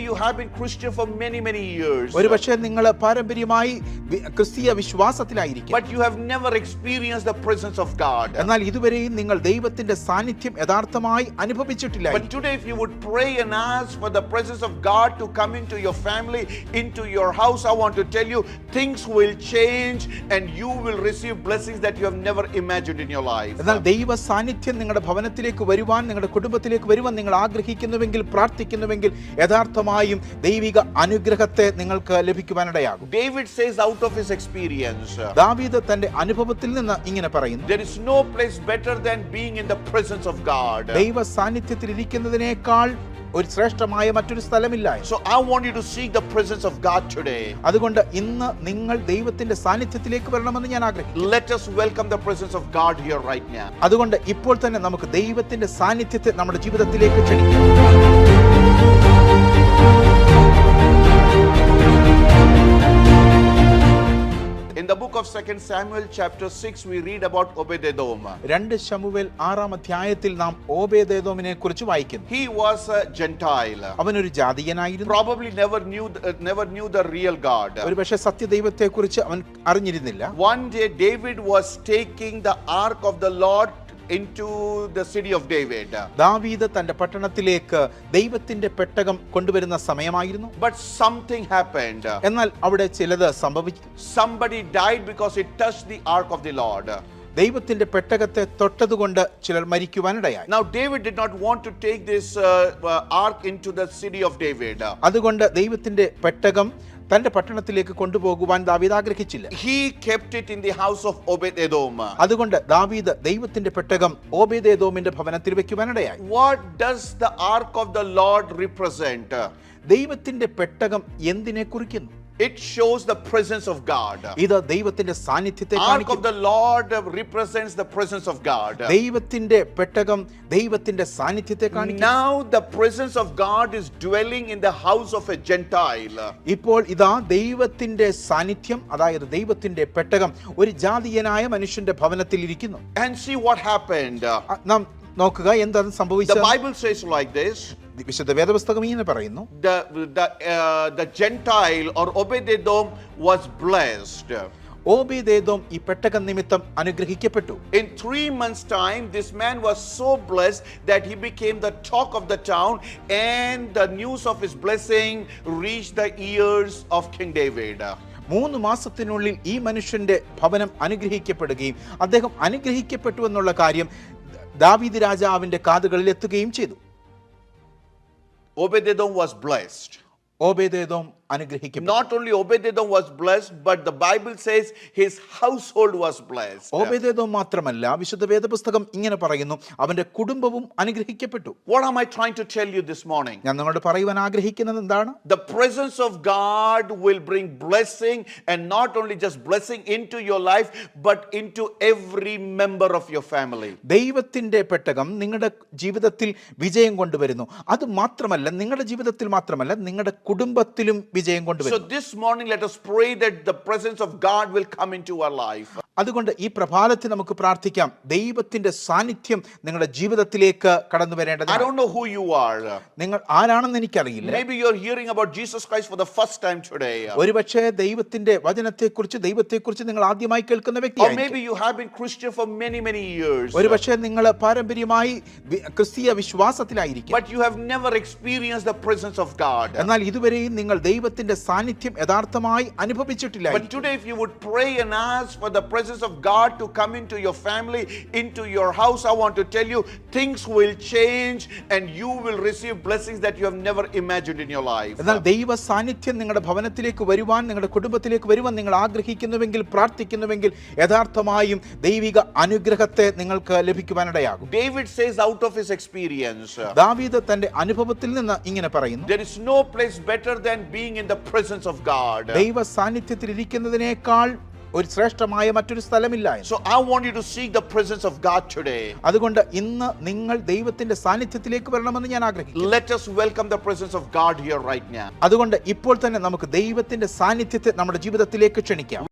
you have been Christian for many, many years. ഒരുപക്ഷെ നിങ്ങൾ പാരമ്പര്യമായി ക്രിസ്തീയ വിശ്വാസത്തിലായിരിക്കും But you have never experienced the presence of God. എന്നാൽ ഇതുവരെയും നിങ്ങൾ ദൈവത്തിന്റെ സാന്നിധ്യം യഥാർത്ഥമായി അനുഭവിച്ചിട്ടില്ല But today, if you would pray and ask for the presence of God to come into your family, into your house, I want to tell you things will change and you will receive blessings that you have never imagined in your life. എന്നാൽ ദൈവ സാന്നിധ്യം നിങ്ങളുടെ ഭവനത്തിലേക്ക് വരുവാൻ നിങ്ങളുടെ കുടുംബത്തിലേക്ക് വരുവാൻ നിങ്ങൾ ആഗ്രഹിക്കുന്നുവെങ്കിൽ പ്രാർത്ഥിക്കുന്നുവെങ്കിൽ യഥാർത്ഥമായും ദൈവിക അനുഗ്രഹത്തെ നിങ്ങൾക്ക് ലഭിക്കുവാനിടയാകും. David says out of his experience ദാവീദ് തന്റെ അനുഭവത്തിൽ നിന്ന് ഇങ്ങനെ പറയുന്നു. There is no place better than being in the presence of God. ദൈവ സാന്നിധ്യത്തിൽ ഇരിക്കുന്നതിനേക്കാൾ ഒരു ശ്രേഷ്ഠമായ മറ്റൊരു സ്ഥലമില്ല. So I want you to seek the presence of God today അതുകൊണ്ട് ഇന്ന് നിങ്ങൾ ദൈവത്തിന്റെ സാന്നിധ്യത്തിലേക്ക് വരണമെന്ന് ഞാൻ ആഗ്രഹിക്കുന്നു. Let us welcome the presence of God here right now അതുകൊണ്ട് ഇപ്പോൾ തന്നെ നമുക്ക് ദൈവത്തിന്റെ സാന്നിധ്യത്തെ നമ്മുടെ ജീവിതത്തിലേക്ക് ക്ഷണിക്കാം. Of 2 Samuel, chapter 6, we read about Obed-Edom. രണ്ട് ശമൂവേൽ ആറാം അധ്യായത്തിൽ നാം ഓബേദേദോമിനെ കുറിച്ച് വായിക്കുന്നു He was a Gentile. അവൻ ഒരു ജാതിയനായിരുന്നു. Probably never knew uh, never knew the real God. ഒരുപക്ഷേ സത്യദൈവത്തെക്കുറിച്ച് അവൻ അറിഞ്ഞിരുന്നില്ല One day, David was taking the ark of the Lord into the city of David. ദാവീദ് തന്റെ പട്ടണത്തിലേക്ക് ദൈവത്തിന്റെ പെട്ടകം കൊണ്ടുവരുന്ന സമയമായിരുന്നു But something happened. എന്നാൽ അവിടെ ചിലത് സംഭവിച്ചു Somebody died because he touched the ark of the Lord. ദൈവത്തിന്റെ പെട്ടകത്തെ തൊട്ടതുകൊണ്ട് ചിലർ മരിക്കുവാനിടയായി Now, David did not want to take this uh, uh, ark into the city of David. അതുകൊണ്ട് ദൈവത്തിന്റെ പെട്ടകം തന്റെ പട്ടണത്തിലേക്ക് കൊണ്ടുപോകുവാൻ ദാവീദ് ആഗ്രഹിച്ചില്ല. He kept it in the house of Obededom അതുകൊണ്ട് ദാവീദ് ദൈവത്തിന്റെ പെട്ടകം ഓബേദേദോമിന്റെ ഭവനത്തിൽ വെക്കുവാനിടയായി. What does the ark of the lord represent ദൈവത്തിന്റെ പെട്ടകം എന്തിനെ കുറിക്കുന്നു? It shows the presence of God. ഇത് ദൈവത്തിന്റെ സാന്നിധ്യത്തെ Ark of കാണിക്കുന്നു the Lord represents the presence of God. ദൈവത്തിന്റെ പെട്ടകം ദൈവത്തിന്റെ സാന്നിധ്യത്തെ കാണിക്കുന്നു Now the presence of God is dwelling in the house of a Gentile. ഇപ്പോൾ ഇതാ ദൈവത്തിന്റെ സാന്നിധ്യം അതായത് ദൈവത്തിന്റെ പെട്ടകം ഒരു ജാതീയനായ മനുഷ്യന്റെ ഭവനത്തിൽ ഇരിക്കുന്നു And see what happened. അ- നാം നോക്കുക എന്താണ് The സംഭവിച്ചത് Bible says like this വിശുദ്ധ വേദപുസ്തകം ഇങ്ങനെ പറയുന്നു. ഓബേദേദോം ഈ പെട്ടകൻ അനുഗ്രഹിക്കപ്പെട്ടു. In three months time this man was so bless that he became the talk of the town and the news of his blessing reach the ears of king David മൂന്ന് മാസത്തിനുള്ളിൽ ഈ മനുഷ്യന്റെ ഭവനം അനുഗ്രഹിക്കപ്പെടുകയും അദ്ദേഹം അനുഗ്രഹിക്കപ്പെട്ടു എന്നുള്ള കാര്യം ദാവീദ് രാജാവിന്റെ കാതുകളിൽ എത്തുകയും ചെയ്തു. Obed-Edom was blessed. ഓബേദേദോം അനുഗ്രഹിക്കപ്പെട്ടു Not only Obed-Edom was blessed, but the Bible says his household was blessed. ഓബേദേദോം മാത്രമല്ല വിശുദ്ധ വേദപുസ്തകം ഇങ്ങനെ പറയുന്നു അവന്റെ കുടുംബവും അനുഗ്രഹിക്കപ്പെട്ടു What am I trying to tell you this morning? ഞാൻ നിങ്ങളോട് പറയുവാൻ ആഗ്രഹിക്കുന്നത് എന്താണ് The presence of God will bring blessing and not only just blessing into your life, but into every member of your family. ദൈവത്തിന്റെ പെട്ടകം നിങ്ങളുടെ ജീവിതത്തിൽ വിജയം കൊണ്ടുവരുന്നു അത് മാത്രമല്ല നിങ്ങളുടെ ജീവിതത്തിൽ മാത്രമല്ല നിങ്ങളുടെ കുടുംബത്തിലും വിജയം So കൊണ്ടുവരുന്നു this morning, let us pray that the presence of God will come into our life. അതുകൊണ്ട് ഈ പ്രഭാതത്തിൽ നമുക്ക് പ്രാർത്ഥിക്കാം ദൈവത്തിന്റെ സാന്നിധ്യം നിങ്ങളുടെ ജീവിതത്തിലേക്ക് കടന്നു I വരേണ്ടത് don't know who you are. നിങ്ങൾ ആരാണെന്ന് എനിക്കറിയില്ല Maybe ദൈവത്തിന്റെ hearing about Jesus Christ for the first time today. ഒരുപക്ഷേ ദൈവത്തിന്റെ വചനത്തെക്കുറിച്ച് ദൈവത്തെക്കുറിച്ച് നിങ്ങൾ ആദ്യമായി കേൾക്കുന്ന Or വ്യക്തിയായിരിക്കും maybe you have been Christian for many, many years. ഒരുപക്ഷെ നിങ്ങൾ പാരമ്പര്യമായി ക്രിസ്തീയ വിശ്വാസത്തിലായിരിക്കും But you have never experienced the presence of God. എന്നാൽ ഇതുവരെയും നിങ്ങൾ ദൈവത്തിന്റെ സാന്നിധ്യം യഥാർത്ഥമായി അനുഭവിച്ചിട്ടില്ല But today, if you would pray and ask for the presence of God to come into your family, into your house, I want to tell you things will change and you will receive blessings that you have never imagined in your life. എന്നാൽ ദൈവ സാന്നിധ്യം നിങ്ങളുടെ ഭവനത്തിലേക്ക് വരുവാൻ നിങ്ങളുടെ കുടുംബത്തിലേക്ക് വരുവാൻ നിങ്ങൾ ആഗ്രഹിക്കുന്നുവെങ്കിൽ പ്രാർത്ഥിക്കുന്നുവെങ്കിൽ യഥാർത്ഥമായും ദൈവിക അനുഗ്രഹത്തെ നിങ്ങൾക്ക് ലഭിക്കുവാനിടയാകും David says out of his experience, ദാവീദ് തന്റെ അനുഭവത്തിൽ നിന്ന് ഇങ്ങനെ പറയുന്നു there is no place better than being in the presence of God. ദൈവ സാന്നിധ്യത്തിൽ ഇരിക്കുന്നതിനേക്കാൾ ഒരു ശ്രേഷ്ഠമായ മറ്റൊരു സ്ഥലമില്ല so I seek the presence of God അതുകൊണ്ട് ഇന്ന് നിങ്ങൾ ദൈവത്തിന്റെ സാന്നിധ്യത്തിലേക്ക് വരണമെന്ന് ഞാൻ ആഗ്രഹിക്കുന്നു. Let us welcome the presence of here right now അതുകൊണ്ട് ഇപ്പോൾ തന്നെ നമുക്ക് ദൈവത്തിന്റെ സാന്നിധ്യത്തെ നമ്മുടെ ജീവിതത്തിലേക്ക് ക്ഷണിക്കാം.